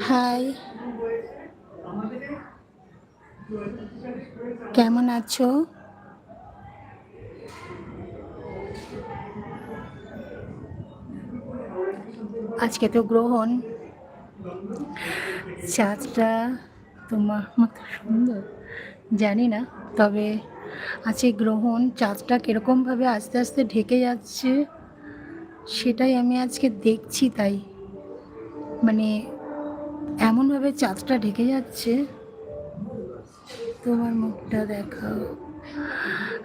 High. কেমন আছো? আজকে তো গ্রহণ। চাঁদটা তোমার মতো সুন্দর। জানি না, তবে আজকে গ্রহণ চাঁদটা কীরকমভাবে আস্তে আস্তে ঢেকে যাচ্ছে, সেটাই আমি আজকে দেখছি তাই। মানে এমনভাবে চাঁদটা ঢেকে যাচ্ছে। তোমার মুখটা দেখাও।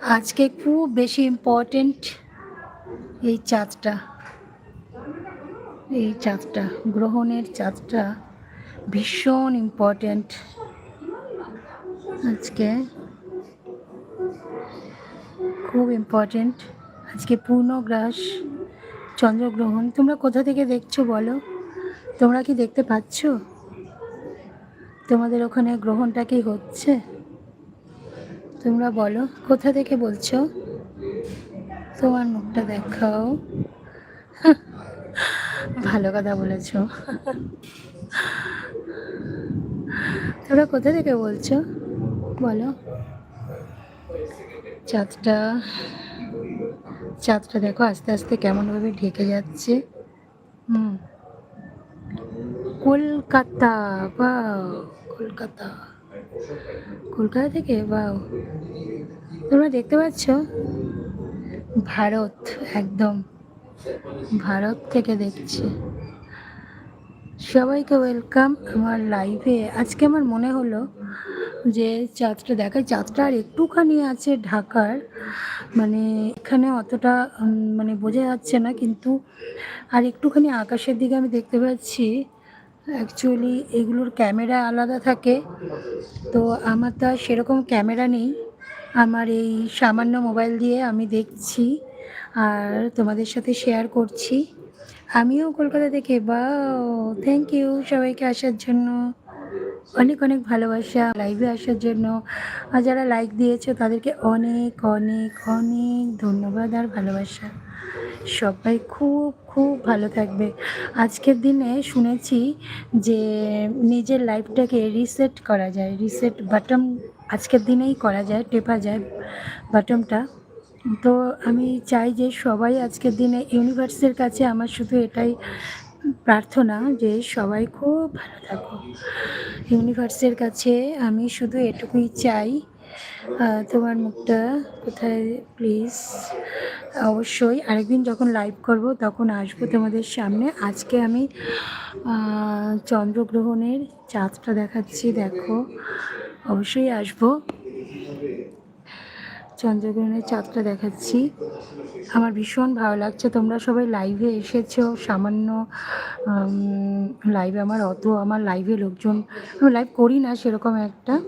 আজকে খুব বেশি ইম্পর্টেন্ট এই চাঁদটা। এই চাঁদটা, গ্রহণের চাঁদটা ভীষণ ইম্পর্টেন্ট আজকে খুব ইম্পর্টেন্ট আজকে পূর্ণগ্রাস চন্দ্রগ্রহণ। তোমরা কোথা থেকে দেখছ বলো? তোমরা কি দেখতে পাচ্ছ? তোমাদের ওখানে গ্রহণটা কি হচ্ছে? তোমরা বলো, কোথা থেকে বলছো? তোমার মুখটা দেখাও। ভালো কথা বলেছ। তোমরা কোথা থেকে বলছো? বলো। চাঁদটা চাঁদটা দেখো, আস্তে আস্তে কেমনভাবে ঢেকে যাচ্ছে। হুম। কলকাতা বা কলকাতা। কলকাতা থেকে বা তোমরা দেখতে পাচ্ছ? ভারত একদম। ভারত থেকে দেখছি। সবাইকে ওয়েলকাম আমার লাইভে আজকে আমার মনে হলো যে চাঁদটা দেখায় চাঁদটা আর একটুখানি আছে ঢাকার। মানে এখানে অতটা মানে বোঝা যাচ্ছে না, কিন্তু আর একটুখানি আকাশের দিকে আমি দেখতে পাচ্ছি। অ্যাকচুয়ালি এগুলোর ক্যামেরা আলাদা থাকে। তো আমার তো সেরকম ক্যামেরা নেই। আমার এই সামান্য মোবাইল দিয়ে আমি দেখছি। আর তোমাদের সাথে শেয়ার করছি। আমিও কলকাতা থেকে বা থ্যাংক ইউ সবাইকে আসার জন্য। অনেক অনেক ভালোবাসা লাইভে আসার জন্য। আর যারা লাইক দিয়েছ, তাদেরকে অনেক অনেক অনেক ধন্যবাদ আর ভালোবাসা। সবাই খুব খুব ভালো থাকবে। আজকের দিনে শুনেছি যে নিজের লাইফটাকে রিসেট করা যায়। রিসেট বাটন আজকের দিনেই করা যায়, টেপা যায় বাটনটা তো আমি চাই যে সবাই আজকের দিনে ইউনিভার্সের কাছে আমার শুধু এটাই প্রার্থনা যে সবাই খুব ভালো থাকো। ইউনিভার্সের কাছে আমি শুধু এটুকুই চাই। তোমার মুখটা কোথায় প্লিজ অবশ্যই আরেকদিন যখন লাইভ করব তখন আসব তোমাদের সামনে। আজকে আমি চন্দ্রগ্রহণের চাঁদটা দেখাচ্ছি, দেখো। অবশ্যই আসব। চন্দ্রগ্রহণের চাঁদটা দেখাচ্ছি। আমার ভীষণ ভালো লাগছে। তোমরা সবাই লাইভে এসেছ। সামান্য লাইভে আমার অত, আমার লাইভে লোকজন, আমি লাইভ করি না সেরকম একটা।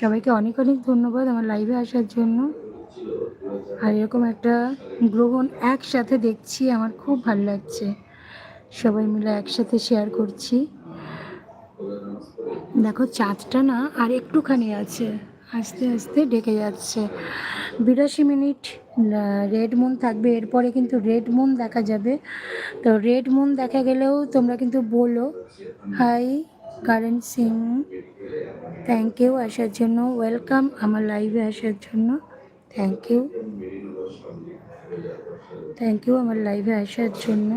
সবাইকে অনেক অনেক ধন্যবাদ আমার লাইভে আসার জন্য। আর এরকম একটা গ্রহণ একসাথে দেখছি, আমার খুব ভালো লাগছে। সবাই মিলে একসাথে শেয়ার করছি। দেখো, চাঁদটা না আর একটুখানি আছে। আস্তে আস্তে ডেকে যাচ্ছে। বিরাশি মিনিট রেড মুন থাকবে। এরপরে কিন্তু রেড মুন দেখা যাবে। তো রেড মুন দেখা গেলেও তোমরা কিন্তু বলো, hi, Karan Singh. Thank you আসার জন্য। ওয়েলকাম আমার লাইভে আসার জন্য। থ্যাংক ইউ থ্যাংক ইউ আমার লাইভে আসার জন্য।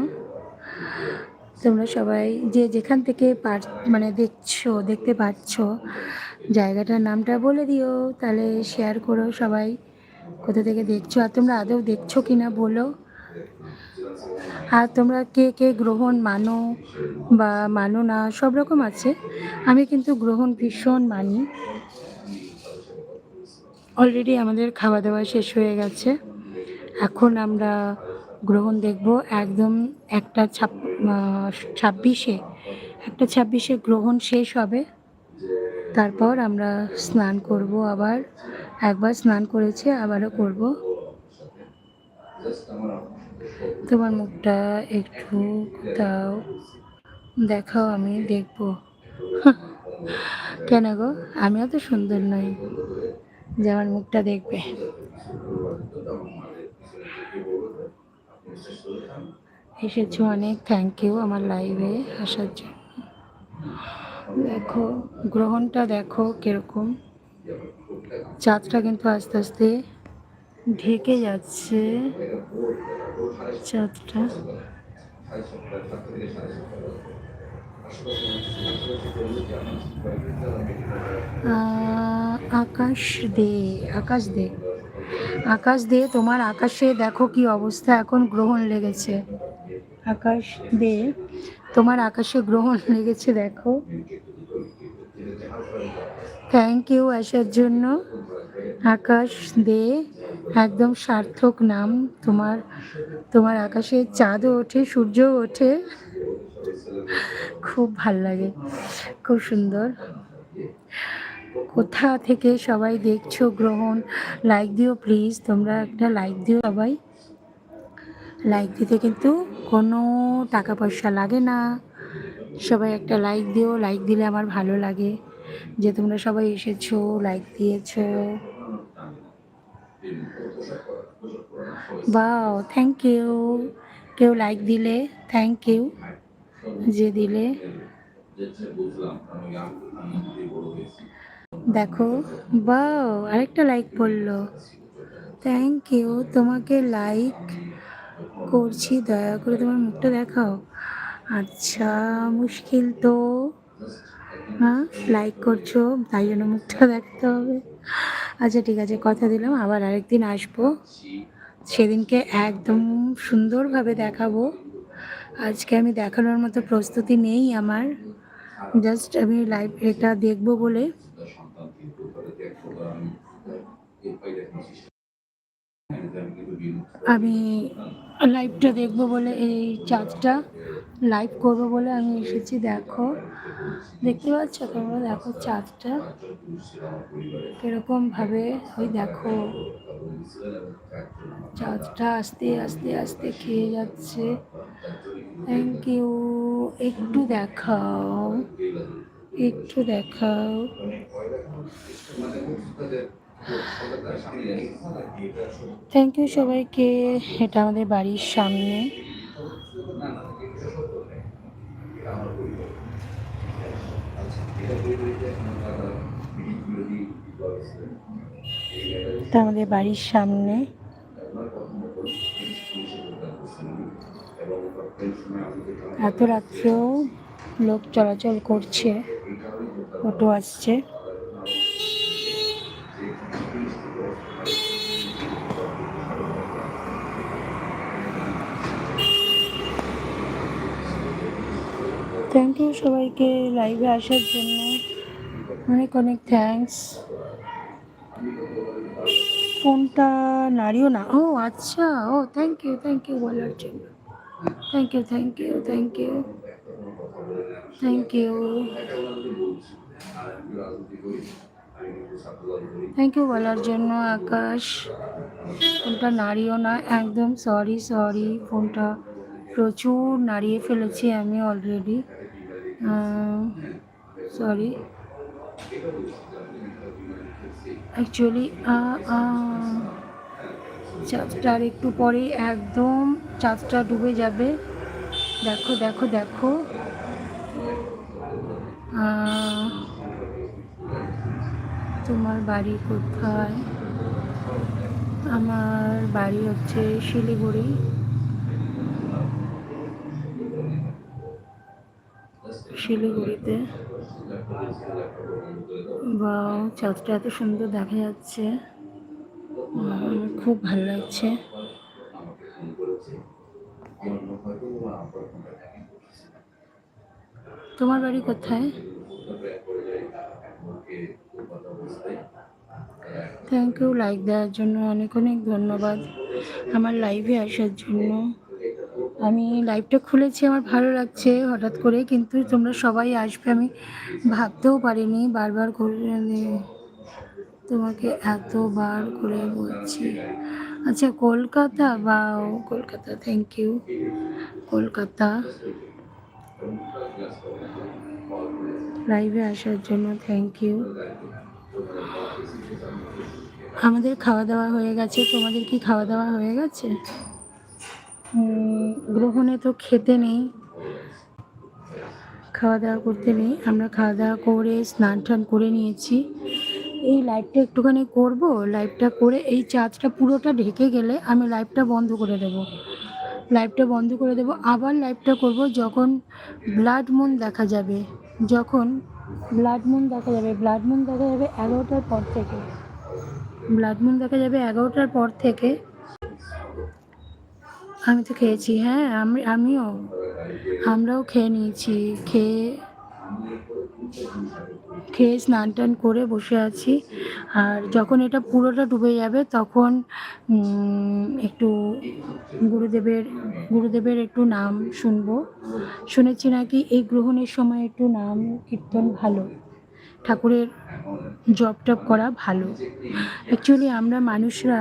তোমরা সবাই যে যেখান থেকে পার মানে দেখছ, দেখতে পাচ্ছ জায়গাটার নামটা বলে দিও, তাহলে শেয়ার করো সবাই কোথা থেকে দেখছ। আর তোমরা আদৌ দেখছ কি না বলো। আর তোমরা কে কে গ্রহণ মানো বা মানো না, সব রকম আছে। আমি কিন্তু গ্রহণ ভীষণ মানি। অলরেডি আমাদের খাওয়া দাওয়া শেষ হয়ে গেছে। এখন আমরা গ্রহণ দেখব একদম একটা ছাব্বিশে। একটা ছাব্বিশে গ্রহণ শেষ হবে। তারপর আমরা স্নান করব আবার। একবার স্নান করেছে, আবারও করব। তোমার মুখটা একটু দাও, দেখাও, আমি দেখব। কেন গো? আমি তো সুন্দর নই। যে আমার মুখটা দেখবে। এসেছ অনেক। থ্যাংক ইউ আমার লাইভে আসার জন্য। দেখো, গ্রহণটা দেখো কীরকম। চাঁদটা কিন্তু আস্তে আস্তে ঢেকে যাচ্ছে। চাঁদটা। আকাশ দে আকাশ দে। আকাশ দে, তোমার আকাশে দেখো কি অবস্থা। এখন গ্রহণ লেগেছে। আকাশ দে। তোমার আকাশে গ্রহণ লেগেছে, দেখো। থ্যাংক ইউ আসার জন্য। আকাশ দে, একদম সার্থক নাম। তোমার তোমার আকাশে চাঁদও ওঠে, সূর্যও ওঠে। খুব ভালো লাগে, খুব সুন্দর। কোথা থেকে সবাই দেখছ গ্রহণ লাইক দিও প্লিজ তোমরা একটা লাইক দিও সবাই। লাইক দিতে কিন্তু কোনো টাকা পয়সা লাগে না। সবাই একটা লাইক দিও লাইক দিলে আমার ভালো লাগে। যে তোমরা সবাই এসেছ লাইক দিয়েছ। বাও থ্যাংক ইউ কেউ লাইক দিলে থ্যাংক ইউ যে দিলে। দেখো বাও আরেকটা লাইক পড়ল। থ্যাংক ইউ তোমাকে লাইক করছি, দয়া করে তোমার মুখটা দেখাও। আচ্ছা মুশকিল তো। হ্যাঁ লাইক করছ, তাই জন্য মুখটা দেখতে হবে। আচ্ছা ঠিক আছে, কথা দিলাম, আবার আরেকদিন আসব। সেদিনকে একদম সুন্দরভাবে দেখাবো। আজকে আমি দেখানোর মতো প্রস্তুতি নেই আমার। জাস্ট আমি লাইভ এটা দেখব বলে। আমি লাইভটা দেখব বলে এই চার্জটা লাইভ করব বলে আমি এসেছি, দেখো। দেখতে পাচ্ছ? তোমরা দেখো চাঁদটা কীরকমভাবে ওই দেখো। চাঁদটা আস্তে আস্তে আস্তে খেয়ে যাচ্ছে। থ্যাংক ইউ একটু দেখাও। একটু দেখাও। থ্যাংক ইউ সবাইকে। এটা আমাদের বাড়ির সামনে। এটা আমাদের বাড়ির সামনে। এত রাত্রেও লোক চলাচল করছে, অটো আসছে। থ্যাংক ইউ সবাইকে লাইভে আসার জন্য। অনেক অনেক থ্যাঙ্কস ফোনটা নাড়িও না। ও আচ্ছা। ও থ্যাংক ইউ থ্যাংক ইউ বলার জন্য। Thank you thank you thank you thank you thank you বলার জন্য, আকাশ। ফোনটা নাড়িও না। একদম সরি সরি ফোনটা প্রচুর নাড়িয়ে ফেলেছি আমি অলরেডি সরি অ্যাকচুয়ালি চাঁদটা আর একটু পরে একদম চাঁদটা ডুবে যাবে। দেখো দেখো দেখো। তোমার বাড়ি কোথায়? আমার বাড়ি হচ্ছে শিলিগুড়ি। শিলিগুড়িতে বা চাঁদটা এত সুন্দর দেখা যাচ্ছে। খুব ভালো লাগছে। তোমার বাড়ি কোথায়? থ্যাংক ইউ লাইক দেওয়ার জন্য অনেক অনেক ধন্যবাদ। আমার লাইভে আসার জন্য। আমি লাইভটা খুলেছি, আমার ভালো লাগছে হঠাৎ করে, কিন্তু তোমরা সবাই আসবে আমি ভাবতেও পারিনি, বারবার করে তোমাকে এতবার করে বলছি। আচ্ছা কলকাতা বা কলকাতা থ্যাংক ইউ কলকাতা। লাইভে আসার জন্য থ্যাংক ইউ আমাদের খাওয়া দাওয়া হয়ে গেছে, তোমাদের কি খাওয়া দাওয়া হয়ে গেছে? গ্রহণে তো খেতে নেই। খাওয়া দাওয়া করতে নেই। আমরা খাওয়া দাওয়া করে স্নান টান করে নিয়েছি। এই লাইভটা একটুখানি করব। লাইভটা করে এই চাঁদটা পুরোটা ঢেকে গেলে আমি লাইভটা বন্ধ করে দেব। লাইভটা বন্ধ করে দেব। আবার লাইভটা করব যখন ব্লাড মুন দেখা যাবে। যখন ব্লাড মুন দেখা যাবে। ব্লাড মুন দেখা যাবে এগারোটার পর থেকে। ব্লাড মুন দেখা যাবে এগারোটার পর থেকে আমি তো খেয়েছি হ্যাঁ আমি, আমিও। আমরাও খেয়ে নিয়েছি, খেয়ে খেয়ে স্নান টান করে বসে আছি। আর যখন এটা পুরোটা ডুবে যাবে, তখন একটু গুরুদেবের গুরুদেবের একটু নাম শুনব। শুনেছি নাকি এই গ্রহণের সময় একটু নাম কীর্তন ভালো। ঠাকুরের জপ টপ করা ভালো। অ্যাকচুয়ালি আমরা মানুষরা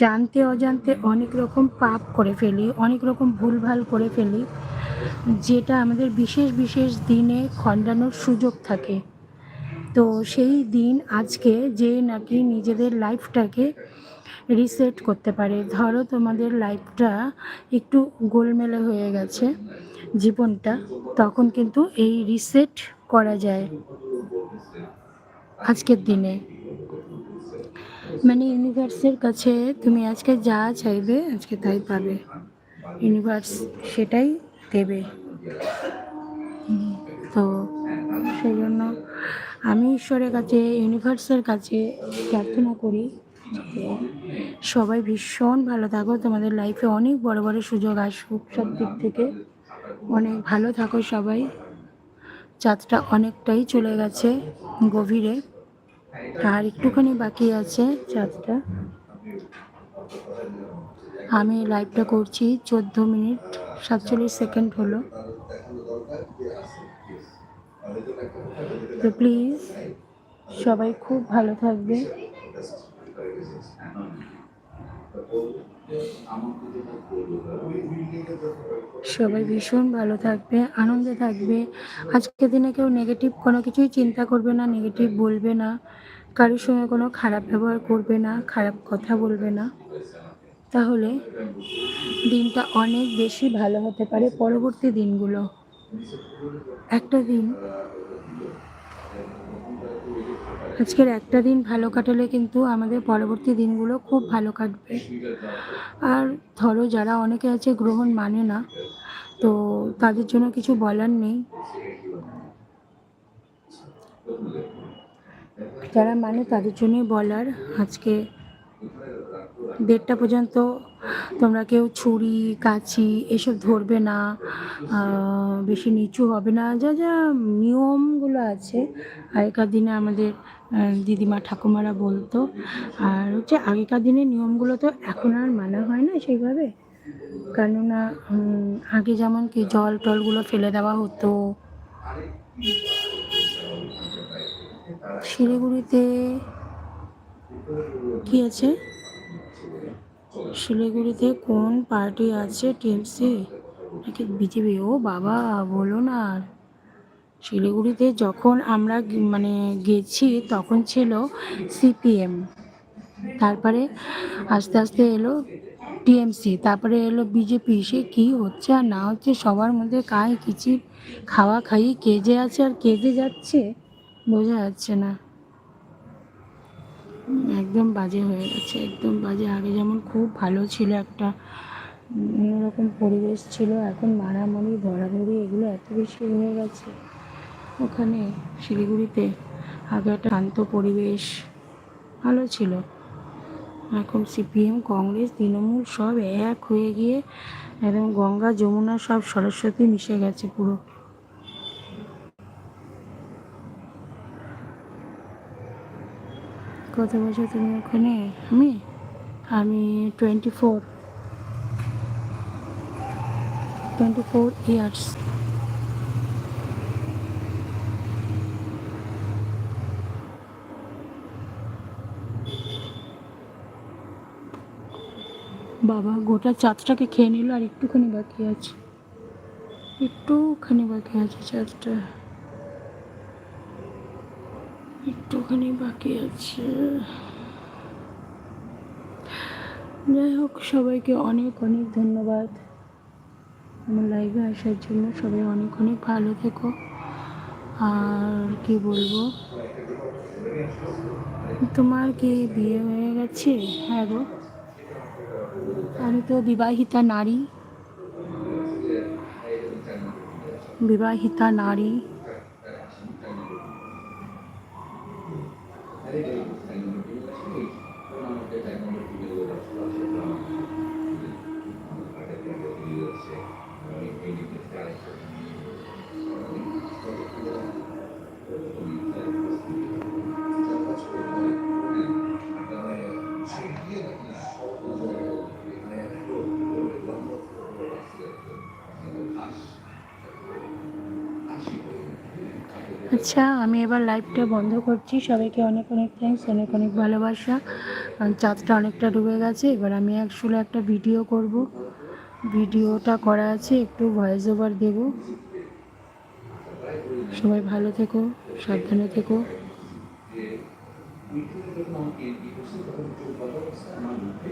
জানতে অজান্তে অনেক রকম পাপ করে ফেলি, অনেক রকম ভুলভাল করে ফেলি, যেটা আমাদের বিশেষ বিশেষ দিনে খণ্ডানোর সুযোগ থাকে। তো সেই দিন আজকে যে নাকি নিজেদের লাইফটাকে রিসেট করতে পারে। ধরো তোমাদের লাইফটা একটু গোলমেলে হয়ে গেছে জীবনটা, তখন কিন্তু এই রিসেট করা যায়। আজকের দিনে। মানে ইউনিভার্সের কাছে তুমি আজকে যা চাইবে আজকে তাই পাবে। ইউনিভার্স সেটাই দেবে। তো সেই জন্য আমি ঈশ্বরের কাছে ইউনিভার্সের কাছে প্রার্থনা করি সবাই ভীষণ ভালো থাকো। তোমাদের লাইফে অনেক বড় বড় সুযোগ আসুক সব দিক থেকে। অনেক ভালো থাকো সবাই। চাঁদটা অনেকটাই চলে গেছে। গভীরে। আর একটুখানি বাকি আছে চাঁদটা। আমি লাইভটা করছি চোদ্দ মিনিট সাতচল্লিশ সেকেন্ড হলো। তো প্লিজ সবাই খুব ভালো থাকবে। সবাই ভীষণ ভালো থাকবে, আনন্দে থাকবে। আজকের দিনে কেউ নেগেটিভ কোনো কিছুই চিন্তা করবে না নেগেটিভ বলবে না। কারোর সঙ্গে কোনো খারাপ ব্যবহার করবে না, খারাপ কথা বলবে না। তাহলে দিনটা অনেক বেশি ভালো হতে পারে পরবর্তী দিনগুলো। একটা দিন আজকের একটা দিন ভালো কাটালে কিন্তু আমাদের পরবর্তী দিনগুলো খুব ভালো কাটবে। আর ধরো যারা অনেকে আছে গ্রহণ মানে না, তো তাদের জন্য কিছু বলার নেই। যারা মানে তাদের জন্যই বলার। আজকে দেড়টা পর্যন্ত তোমরা কেউ ছুরি, কাঁচি এসব ধরবে না বেশি নিচু হবে না। যা যা নিয়মগুলো আছে, আগেকার দিনে আমাদের দিদিমা ঠাকুমারা বলতো। আর হচ্ছে আগেকার দিনের নিয়মগুলো তো এখন আর মানা হয় না সেইভাবে। কেননা আগে যেমন কি জল টলগুলো ফেলে দেওয়া হতো। শিলিগুড়িতে কি আছে? শিলিগুড়িতে কোন পার্টি আছে টিএমসি? নাকি বিজেপি? ও বাবা, বলো না আর। শিলিগুড়িতে যখন আমরা মানে গেছি তখন ছিল সিপিএম। তারপরে আস্তে আস্তে এলো টিএমসি, তারপরে এলো বিজেপি। সে কী হচ্ছে আর না হচ্ছে সবার মধ্যে কায় কিচি খাওয়া খাই কেজে আছে আর কেজে যাচ্ছে বোঝা যাচ্ছে না। একদম বাজে হয়ে গেছে, একদম বাজে। আগে যেমন খুব ভালো ছিল একটা অন্যরকম পরিবেশ ছিল, এখন মারামারি, ধরাধরি এগুলো এত বেশি হয়ে গেছে। ওখানে শিলিগুড়িতে আগে একটা শান্ত পরিবেশ ভালো ছিল। এখন সিপিএম, কংগ্রেস, তৃণমূল সব এক হয়ে গিয়ে একদম গঙ্গা, যমুনা সব সরস্বতী মিশে গেছে পুরো। কত বছর তুমি ওখানে? আমি? আমি twenty four twenty four years বাবা, গোটা চাঁদটাকে খেয়ে নিল আর একটুখানি বাকি আছে। একটুখানি বাকি আছে চাঁদটা। একটুখানি বাকি আছে। যাই হোক, সবাইকে অনেক অনেক ধন্যবাদ। আমার লাইভে আসার জন্য সবাই অনেক অনেক ভালো থেকো। আর কি বলব? তোমার কি বিয়ে হয়ে গেছে? হ্যাঁ গো। আমি তো বিবাহিতা নারী বিবাহিতা নারী। আচ্ছা আমি এবার লাইভটা বন্ধ করছি। সবাইকে অনেক অনেক থ্যাঙ্কস অনেক অনেক ভালোবাসা। চাঁদটা অনেকটা ডুবে গেছে। এবার আমি অ্যাকচুয়ালি একটা ভিডিও করব। ভিডিওটা করা আছে, একটু ভয়েস ওভার দেবো। সবাই ভালো থেকো, সাবধানে থেকো। মৃত্যু যখন আমাকে বিয়ে করছে তখন চোখ বাধা অবস্থায় আমার মধ্যে